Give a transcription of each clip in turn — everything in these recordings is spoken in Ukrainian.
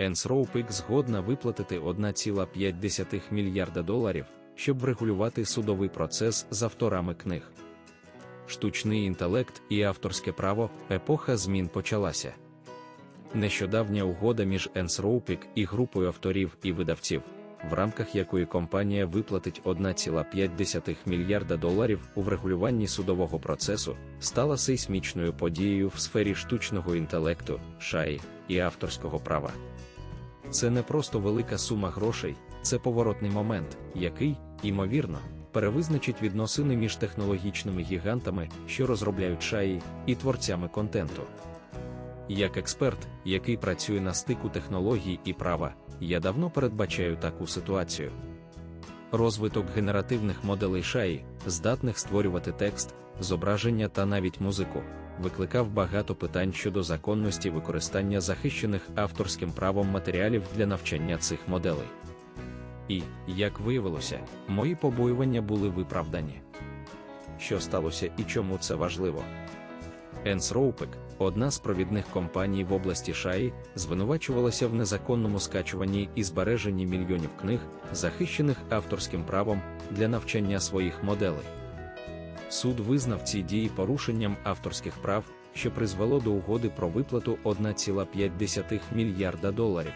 Anthropic згодна виплатити 1,5 мільярда доларів, щоб врегулювати судовий процес з авторами книг. Штучний інтелект і авторське право епоха змін почалася. Нещодавня угода між Anthropic і групою авторів і видавців, в рамках якої компанія виплатить 1,5 мільярда доларів у врегулюванні судового процесу, стала сейсмічною подією в сфері штучного інтелекту, шаї і авторського права. Це не просто велика сума грошей, це поворотний момент, який, ймовірно, перевизначить відносини між технологічними гігантами, що розробляють шаї, і творцями контенту. Як експерт, який працює на стику технологій і права, я давно передбачаю таку ситуацію. Розвиток генеративних моделей шаї, здатних створювати текст, зображення та навіть музику, викликав багато питань щодо законності використання захищених авторським правом матеріалів для навчання цих моделей. І, як виявилося, мої побоювання були виправдані. Що сталося і чому це важливо? Anthropic, одна з провідних компаній в області Шаї, звинувачувалася в незаконному скачуванні і збереженні мільйонів книг, захищених авторським правом для навчання своїх моделей. Суд визнав ці дії порушенням авторських прав, що призвело до угоди про виплату 1,5 мільярда доларів.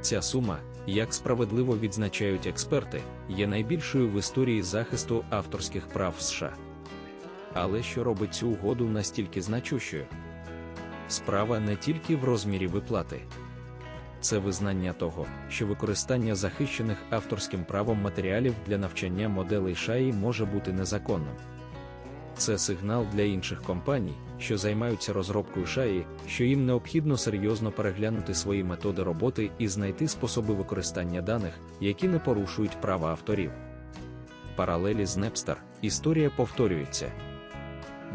Ця сума, як справедливо відзначають експерти, є найбільшою в історії захисту авторських прав США. Але що робить цю угоду настільки значущою? Справа не тільки в розмірі виплати. Це визнання того, що використання захищених авторським правом матеріалів для навчання моделей шаї може бути незаконним. Це сигнал для інших компаній, що займаються розробкою шаї, що їм необхідно серйозно переглянути свої методи роботи і знайти способи використання даних, які не порушують права авторів. Паралелі з Napster історія повторюється.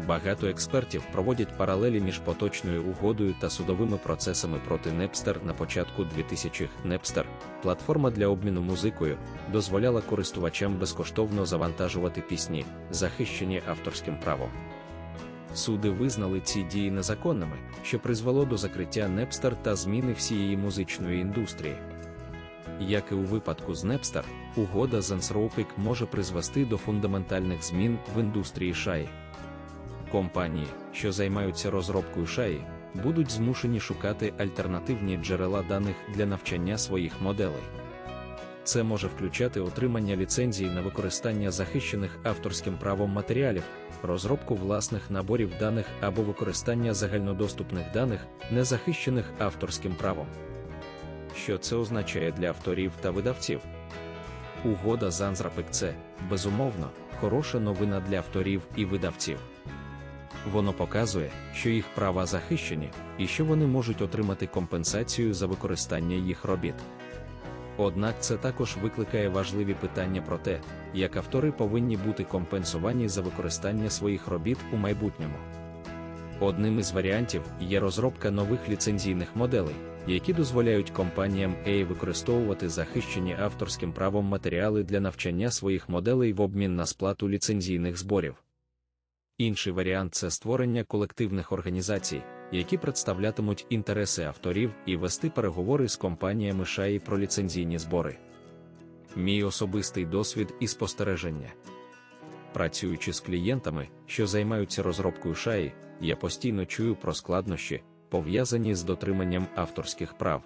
Багато експертів проводять паралелі між поточною угодою та судовими процесами проти Napster на початку 2000-х. Napster, платформа для обміну музикою, дозволяла користувачам безкоштовно завантажувати пісні, захищені авторським правом. Суди визнали ці дії незаконними, що призвело до закриття Napster та зміни всієї музичної індустрії. Як і у випадку з Napster, угода з Anthropic може призвести до фундаментальних змін в індустрії шаї. Компанії, що займаються розробкою шаї, будуть змушені шукати альтернативні джерела даних для навчання своїх моделей. Це може включати отримання ліцензій на використання захищених авторським правом матеріалів, розробку власних наборів даних або використання загальнодоступних даних, не захищених авторським правом. Що це означає для авторів та видавців? Угода з Анзрапек це, безумовно, хороша новина для авторів і видавців. Воно показує, що їх права захищені і що вони можуть отримати компенсацію за використання їх робіт. Однак це також викликає важливі питання про те, як автори повинні бути компенсовані за використання своїх робіт у майбутньому. Одним із варіантів є розробка нових ліцензійних моделей, які дозволяють компаніям AI використовувати захищені авторським правом матеріали для навчання своїх моделей в обмін на сплату ліцензійних зборів. Інший варіант це створення колективних організацій, які представлятимуть інтереси авторів і вести переговори з компаніями шаї про ліцензійні збори. Мій особистий досвід і спостереження. Працюючи з клієнтами, що займаються розробкою шаї, я постійно чую про складнощі, пов'язані з дотриманням авторських прав.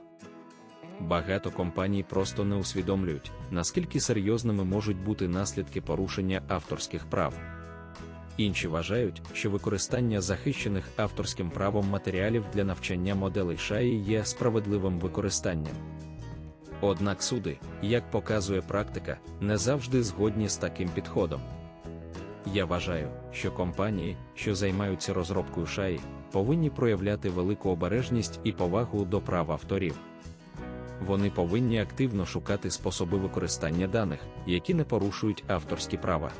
Багато компаній просто не усвідомлюють, наскільки серйозними можуть бути наслідки порушення авторських прав. Інші вважають, що використання захищених авторським правом матеріалів для навчання моделей шаї є справедливим використанням. Однак суди, як показує практика, не завжди згодні з таким підходом. Я вважаю, що компанії, що займаються розробкою шаї, повинні проявляти велику обережність і повагу до прав авторів. Вони повинні активно шукати способи використання даних, які не порушують авторські права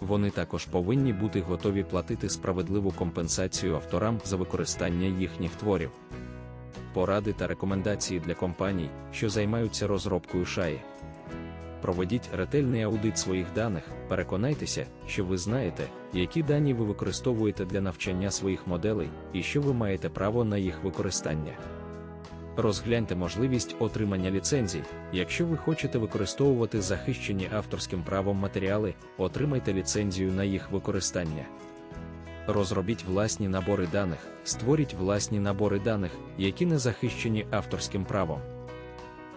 вони також повинні бути готові платити справедливу компенсацію авторам за використання їхніх творів. Поради та рекомендації для компаній, що займаються розробкою шаї. Проведіть ретельний аудит своїх даних, переконайтеся, що ви знаєте, які дані ви використовуєте для навчання своїх моделей і що ви маєте право на їх використання. Розгляньте можливість отримання ліцензій. Якщо ви хочете використовувати захищені авторським правом матеріали, отримайте ліцензію на їх використання. Розробіть власні набори даних, створіть власні набори даних, які не захищені авторським правом.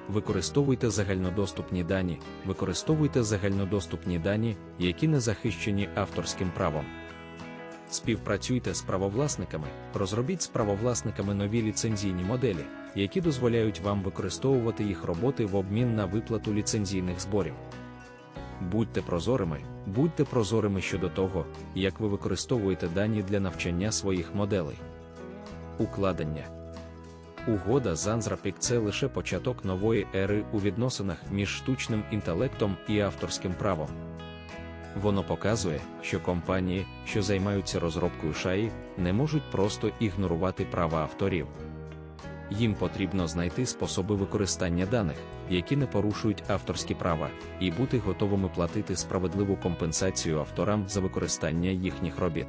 Використовуйте загальнодоступні дані, використовуйте загальнодоступні дані, які не захищені авторським правом. Співпрацюйте з правовласниками, розробіть з правовласниками нові ліцензійні моделі, які дозволяють вам використовувати їх роботи в обмін на виплату ліцензійних зборів. Будьте прозорими, будьте прозорими щодо того, як ви використовуєте дані для навчання своїх моделей. Укладення Угода з Анзрапік це лише початок нової ери у відносинах між штучним інтелектом і авторським правом. Воно показує, що компанії, що займаються розробкою шаї, не можуть просто ігнорувати права авторів. Їм потрібно знайти способи використання даних, які не порушують авторські права, і бути готовими платити справедливу компенсацію авторам за використання їхніх робіт.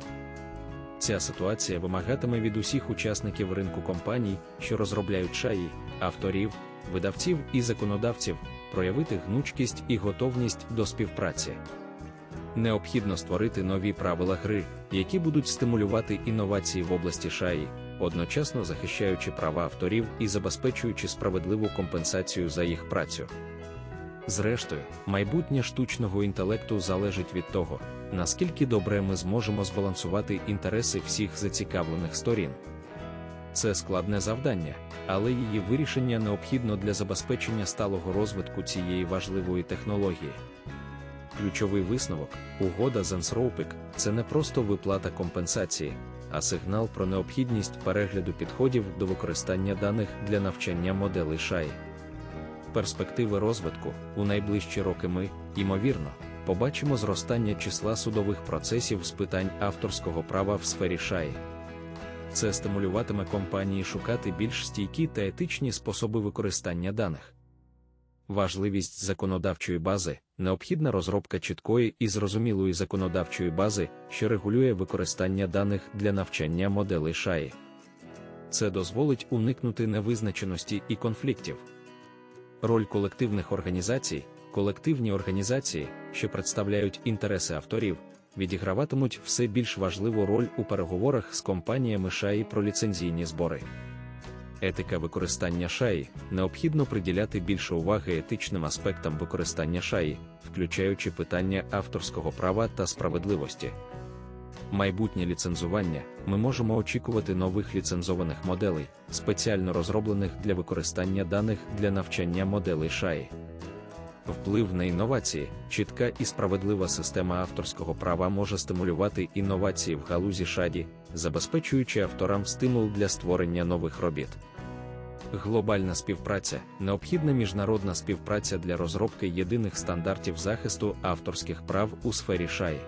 Ця ситуація вимагатиме від усіх учасників ринку компаній, що розробляють шаї, авторів, видавців і законодавців, проявити гнучкість і готовність до співпраці. Необхідно створити нові правила гри, які будуть стимулювати інновації в області шаї, одночасно захищаючи права авторів і забезпечуючи справедливу компенсацію за їх працю. Зрештою, майбутнє штучного інтелекту залежить від того, наскільки добре ми зможемо збалансувати інтереси всіх зацікавлених сторін. Це складне завдання, але її вирішення необхідно для забезпечення сталого розвитку цієї важливої технології. Ключовий висновок, угода з Anthropic – це не просто виплата компенсації, а сигнал про необхідність перегляду підходів до використання даних для навчання моделей шаї. Перспективи розвитку у найближчі роки ми, ймовірно, побачимо зростання числа судових процесів з питань авторського права в сфері шаї. Це стимулюватиме компанії шукати більш стійкі та етичні способи використання даних. Важливість законодавчої бази необхідна розробка чіткої і зрозумілої законодавчої бази, що регулює використання даних для навчання моделей шаї. Це дозволить уникнути невизначеності і конфліктів. Роль колективних організацій, колективні організації, що представляють інтереси авторів, відіграватимуть все більш важливу роль у переговорах з компаніями шаї про ліцензійні збори. Етика використання шаї необхідно приділяти більше уваги етичним аспектам використання шаї, включаючи питання авторського права та справедливості. Майбутнє ліцензування ми можемо очікувати нових ліцензованих моделей, спеціально розроблених для використання даних для навчання моделей шаї. Вплив на інновації, чітка і справедлива система авторського права може стимулювати інновації в галузі шаді, забезпечуючи авторам стимул для створення нових робіт. Глобальна співпраця необхідна міжнародна співпраця для розробки єдиних стандартів захисту авторських прав у сфері шаї.